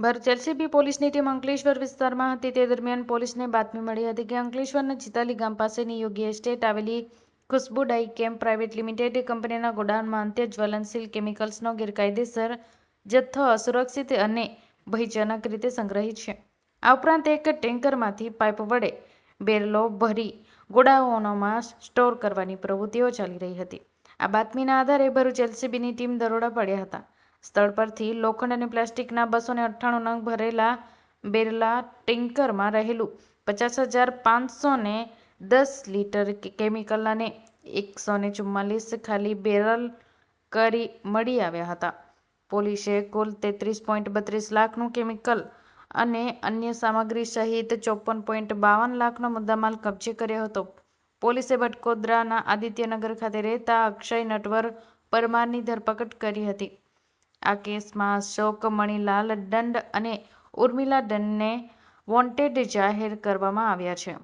Bharuch LCB પોલીસની team Ankleshwar વિસ્તારમાં હતી તે દરમિયાન પોલીસને બાતમી મળી હતી કે અંકલેશ્વરના ચિતાલી ગામ પાસેની યોગી એસ્ટેટ આવેલી ખુશ્બુ ડાઈ કેમ પ્રાઇવેટ લિમિટેડ કંપનીના ગોડાઉનમાં અંત્ય જ્વલનશીલ કેમિકલ્સનો ગેરકાયદેસર, જથ્થો અસુરક્ષિત અને ભયજનક રીતે સંગ્રહિત છે. આ ઉપરાંત એક ટેન્કરમાંથી પાઇપ વડે બેરલો ભરી ગોડાઓનોમાં સ્ટોર કરવાની પ્રવૃત્તિઓ ચાલી રહી હતી. આ બાતમીના આધારે ભરૂચ એલસીબીની ટીમ દરોડા પડ્યા હતા. સ્થળ પરથી લોખંડ અને પ્લાસ્ટિકના બસો ને અઠ્ઠાણું નંગ ભરેલા બેરલા, ટેન્કરમાં રહેલું પચાસ હજાર પાંચસો ને દસ લીટર કેમિકલ અને એકસો ને ચુમ્માલીસ ખાલી બેરલ કરી મળી આવ્યા હતા. પોલીસે કુલ તેત્રીસ પોઈન્ટ બત્રીસ લાખનું કેમિકલ અને અન્ય સામગ્રી સહિત ચોપન પોઈન્ટ બાવન લાખનો મુદ્દામાલ કબજે કર્યો હતો. પોલીસે બટકોદરાના આદિત્યનગર ખાતે રહેતા અક્ષય નટવર પરમારની ધરપકડ કરી હતી. આ કેસમાં અશોક મણિલાલ દંડ અને ઉર્મિલા દંડને વોન્ટેડ જાહેર કરવામાં આવ્યા છે.